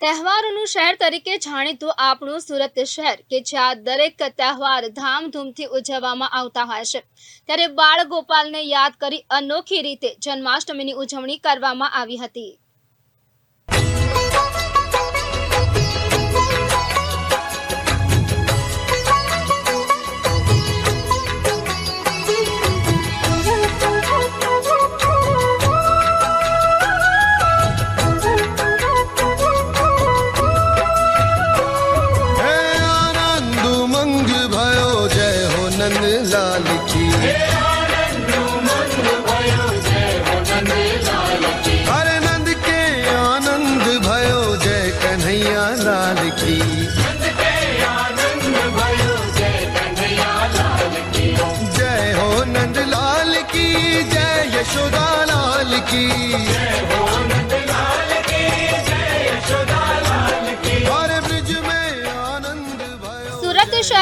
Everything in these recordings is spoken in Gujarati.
તહેવારોનું શહેર તરીકે જાણીતું આપણું સુરત શહેર, કે જ્યાં દરેક તહેવાર ધામધૂમથી ઉજવવામાં આવતા હોય છે. ત્યારે બાળ ગોપાલને યાદ કરી અનોખી રીતે જન્માષ્ટમીની ઉજવણી કરવામાં આવી હતી. नंद लाल की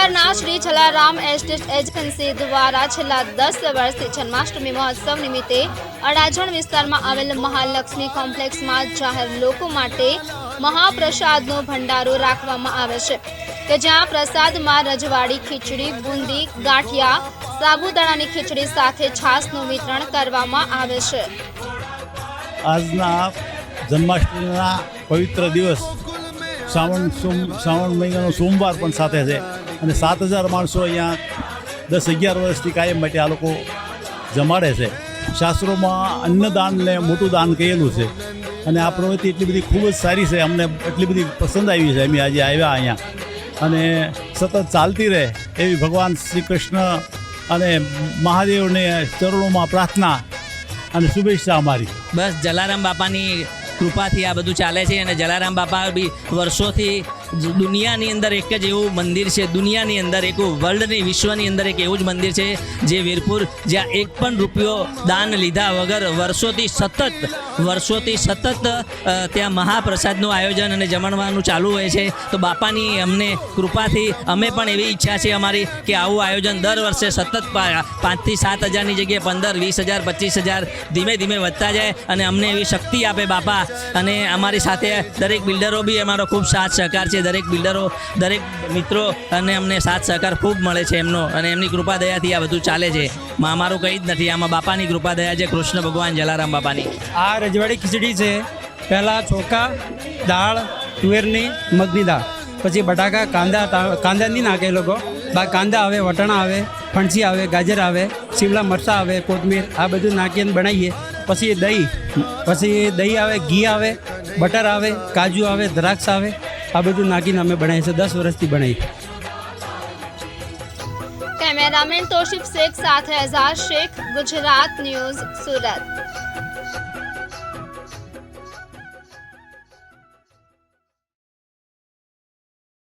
શહેરના શ્રી જલારામ એસ્ટેટ એજન્સી દ્વારા છેલ્લા દસ વર્ષથી જન્માષ્ટમી મહોત્સવ નિમિત્તે અડાજણ વિસ્તારમાં આવેલ મહાલક્ષ્મી કોમ્પ્લેક્સમાં જાહેર લોકો માટે મહાપ્રસાદનો ભંડારો રાખવામાં આવે છે, કે જ્યાં પ્રસાદમાં રજવાડી, ખીચડી, બુંદી, ગાંઠિયા, સાબુદાણાની ખીચડી સાથે છાશનું વિતરણ કરવામાં આવે છે. આજના જન્માષ્ટમીના પવિત્ર દિવસ, શ્રાવણ શ્રાવણ મહિનાનો સોમવાર પણ સાથે છે. અને સાત હજાર માણસો અહીંયા દસ અગિયાર વર્ષથી કાયમ માટે આ લોકો જમાડે છે. શાસ્ત્રોમાં અન્નદાનને મોટું દાન કહેલું છે. અને આ પ્રવૃત્તિ એટલી બધી ખૂબ જ સારી છે. અમને એટલી બધી પસંદ આવી છે. અમે આજે આવ્યા અહીંયા. અને સતત ચાલતી રહે એવી ભગવાન શ્રી કૃષ્ણ અને મહાદેવને ચરણોમાં પ્રાર્થના અને શુભેચ્છા અમારી. બસ જલારામ બાપાની કૃપાથી આ બધું ચાલે છે અને જલારામ બાપા બી વર્ષોથી દુનિયાની અંદર એક જ એવું મંદિર છે, દુનિયાની અંદર એક વર્લ્ડની વિશ્વની અંદર એક એવું જ મંદિર છે, જે વીરપુર જ્યાં એક પણ રૂપિયો દાન લીધા વગર વર્ષોથી સતત વર્ષોથી સતત ત્યાં મહાપ્રસાદનું આયોજન અને જમણવાનું ચાલુ હોય છે. તો બાપાની અમને કૃપાથી અમે પણ એવી ઈચ્છા છે અમારી કે આવું આયોજન દર વર્ષે સતત પાંચથી સાત હજારની જગ્યાએ પંદર, વીસ હજાર, પચીસ હજાર ધીમે ધીમે વધતા જાય અને અમને એવી શક્તિ આપે બાપા. અને અમારી સાથે દરેક બિલ્ડરો બી અમારો ખૂબ સાથ સહકાર છે. દરેક બિલ્ડરો, દરેક મિત્રો અને અમને સાથ સહકાર ખૂબ મળે છે એમનો અને એમની કૃપા દયાથી આ બધું ચાલે છે. મા, અમારું કંઈ જ નથી. આમાં બાપાની કૃપા દયા છે. કૃષ્ણ ભગવાન જલારામ બાપાની. આ રજવાડી ખીચડી છે પહેલાં ચોખા દાળ તુવેરની મગની દાળ પછી બટાકા કાંદા તા- કાંદા નહીં નાખે એ લોકો બા કાંદા આવે વટાણા આવે ફણસી આવે ગાજર આવે શિમલા મરચાં આવે કોથમીર આ બધું નાખીને બનાવીએ પછી દહીં પછી દહીં આવે ઘી આવે બટર આવે કાજુ આવે દ્રાક્ષ આવે આ બધું નાખીને અમે બનાવીએ છીએ દસ વર્ષથી બનાવીએ કેમેરામેન તોશિફ શેખ સાથે એઝાઝ શેખ ગુજરાત ન્યૂઝ સુરત